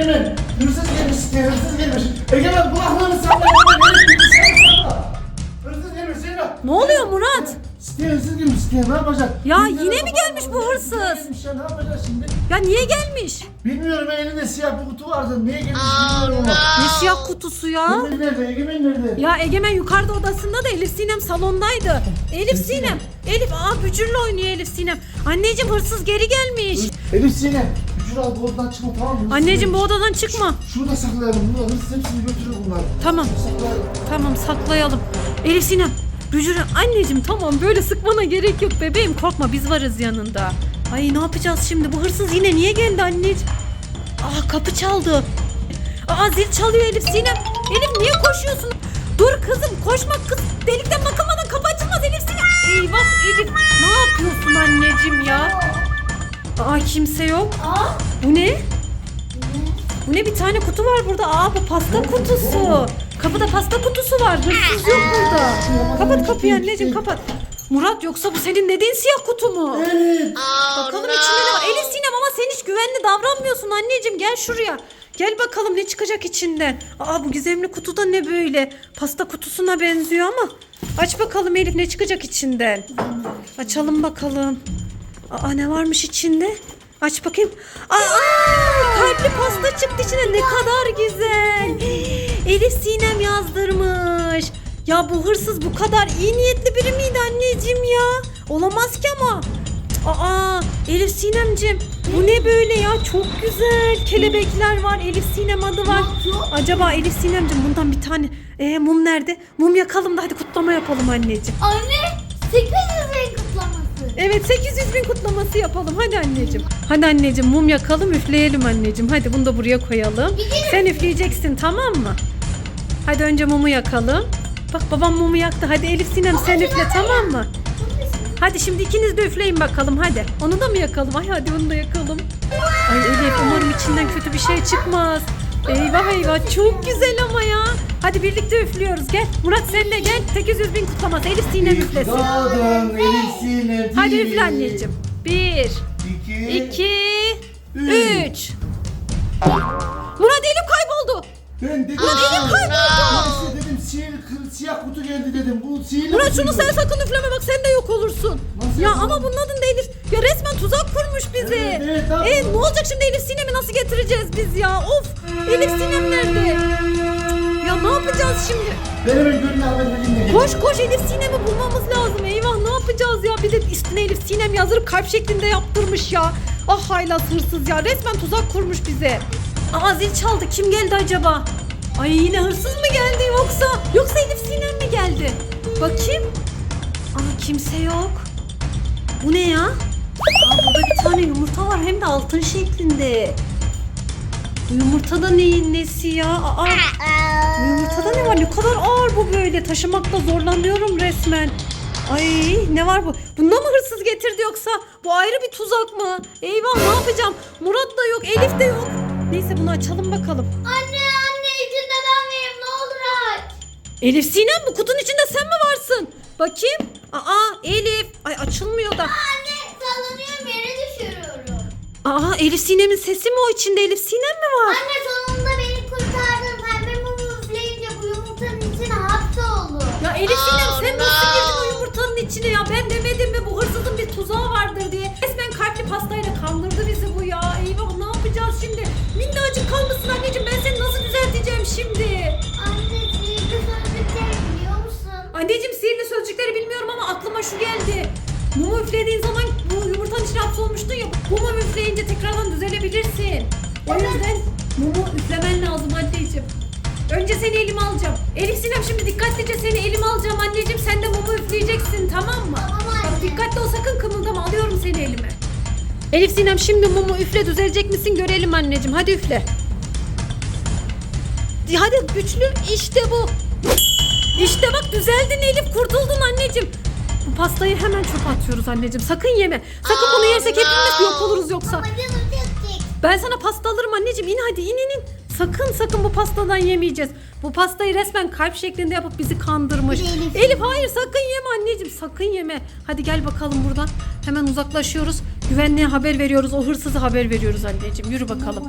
Egemen. Hırsız girmiş diye hırsız girmiş. Egemen kulaklarını. Hırsız girmiş Zehra. Ne oluyor Murat? Siteye hırsız girmiş siteye ne yapacak? Ya yine mi geldi? Bu hırsız? Gelmiş ya, ne yapacağız şimdi? Ya niye gelmiş? Bilmiyorum elinde siyah bir kutu vardı. Niye gelmiş bilmiyorum ama. Ne siyah kutusu ya? Egemen nerede? Egemen nerede? Ya Egemen yukarıda odasında da Elif Sinem salondaydı. Elif Sinem. Elif aa bücürle oynuyor Elif Sinem. Anneciğim hırsız geri gelmiş. Elif Sinem. Şurada al buradan çıkma tamam mı? Anneciğim bu odadan çıkma. Şurada saklayalım. Burada hırsız hepsini götürür bunlar. Tamam. Saklayalım. Tamam saklayalım. Elif Sinem. Bücürü anneciğim tamam böyle sıkmana gerek yok bebeğim korkma biz varız yanında. Ay ne yapacağız şimdi bu hırsız yine niye geldi anneciğim? Aa kapı çaldı. Aa zil çalıyor Elif Sinem. Elif niye koşuyorsun? Dur kızım koşma kız. Delikten bakılmadan kapı açılmaz Elif Sinem. Eyvah Elif ne yapıyorsun anneciğim ya? Aa kimse yok. Bu ne? Bu ne bir tane kutu var burada. Aa bu pasta kutusu. Kapıda pasta kutusu var. Hırsız yok burada. Kapat kapıyı anneciğim kapat. Murat yoksa bu senin dediğin siyah kutu mu? Evet. Bakalım içinde ne var? Elif Sinem ama sen hiç güvenli davranmıyorsun anneciğim. Gel şuraya. Gel bakalım ne çıkacak içinden. Aa bu gizemli kutuda ne böyle? Pasta kutusuna benziyor ama. Aç bakalım Elif ne çıkacak içinden. Açalım bakalım. Aa ne varmış içinde? Aç bakayım. Aa, kalpli pasta çıktı içine. Ne kadar güzel. Elif Sinem yazdırmış. Ya bu hırsız bu kadar iyi niyetli biri miydi anneciğim ya? Olamaz ki ama. Aa Elif Sinemcim bu ne böyle ya çok güzel kelebekler var Elif Sinem adı var. Acaba Elif Sinemcim bundan bir tane ee, mum nerede? Mum yakalım da hadi kutlama yapalım anneciğim. Anne 800 renk kutlaması. Evet 800 bin kutlaması yapalım hadi anneciğim. Hadi anneciğim mum yakalım üfleyelim anneciğim. Hadi bunu da buraya koyalım. Sen üfleyeceksin tamam mı? Hadi önce mumu yakalım. Bak babam mumu yaktı. Hadi Elif Sinem sen üfle tamam mı? Hadi şimdi ikiniz de üfleyin bakalım hadi. Onu da mı yakalım? Ay hadi onu da yakalım. Ay Elif umarım içinden kötü bir şey çıkmaz. Eyvah eyvah çok güzel ama ya. Hadi birlikte üflüyoruz gel. Murat sen de gel. 800 bin kutlaması. Elif Sinem üflesin. Doğdun Elif Sinem. Hadi üfle anneciğim. Bir, İki. iki, üç. üç. Murat elim kayboldu. Ben dedim. Murat elim kayboldu. Size dedim sihir, siyah kutu geldi dedim. Bu sihirli Murat şunu sen sakın üfleme bak sen de yok olursun. Nasıl ya ama bunun adını da Elif. Ya resmen tuzak kurmuş bizi. Evet, evet, tamam. E, ne olacak şimdi Elif Sinem'i nasıl getireceğiz biz ya? Of Elif Sinem nerede? Şimdi? Ben hemen gönlüne haber vereyim de. Koş koş Elif Sinem'i bulmamız lazım. Eyvah ne yapacağız ya? Bir de üstüne Elif Sinem yazdırıp kalp şeklinde yaptırmış ya. Ah haylaz hırsız ya. Resmen tuzak kurmuş bize. Aa zil çaldı. Kim geldi acaba? Ay yine hırsız mı geldi yoksa? Yoksa Elif Sinem mi geldi? Bakayım. Aa kimse yok. Bu ne ya? Aa burada bir tane yumurta var hem de altın şeklinde. Bu yumurtada neyin nesi ya? Aa, bu yumurtada ne bu böyle. Taşımakta zorlanıyorum resmen. Ay ne var bu? Bunda mı hırsız getirdi yoksa? Bu ayrı bir tuzak mı? Eyvah ne yapacağım? Murat da yok, Elif de yok. Neyse bunu açalım bakalım. Anne anne içinde ben ne olur aç. Elif Sinem bu kutunun içinde sen mi varsın? Bakayım. Aa Elif. Ay açılmıyor da. Anne sallanıyorum yere düşürüyorum. Aa Elif Sinem'in sesi mi o içinde? Elif Sinem mi var? Anne sonunda Elif Sinem sen nasıl girdin o yumurtanın içine ya? Ben demedim mi bu hırsızın bir tuzağı vardır diye. Resmen kalpli pastayla kandırdı bizi bu ya. Eyvah ne yapacağız şimdi? Minnacık kalmışsın anneciğim ben seni nasıl düzelteceğim şimdi? Anne sihirli sözcükleri biliyor musun? Anneciğim sihirli sözcükleri bilmiyorum ama aklıma şu geldi. Mumu üflediğin zaman bu yumurtanın içine hapsolmuştun ya. Mumu üfleyince tekrardan düzelebilirsin. O yüzden mumu üflemen lazım anneciğim. Önce seni elime alacağım. Elif Sinem şimdi dikkatlice seni elime anneciğim. Sen de mumu üfleyeceksin tamam mı? Tamam anne. Bak dikkatli ol sakın kımıldama. Alıyorum seni elime. Elif Sinem şimdi mumu üfle düzelecek misin görelim anneciğim. Hadi üfle. Hadi güçlü işte bu. İşte bak düzeldin Elif kurtuldun anneciğim. Bu pastayı hemen çöpe atıyoruz anneciğim. Sakın yeme. Sakın bunu yersek hepimiz yok oluruz yoksa. Ama canım çok çek. Ben sana pasta alırım anneciğim. İn hadi in in in. Sakın sakın bu pastadan yemeyeceğiz. Bu pastayı resmen kalp şeklinde yapıp bizi kandırmış. Elif. Elif hayır sakın yeme anneciğim sakın yeme. Hadi gel bakalım buradan. Hemen uzaklaşıyoruz. Güvenliğe haber veriyoruz. O hırsızı haber veriyoruz anneciğim. Yürü bakalım.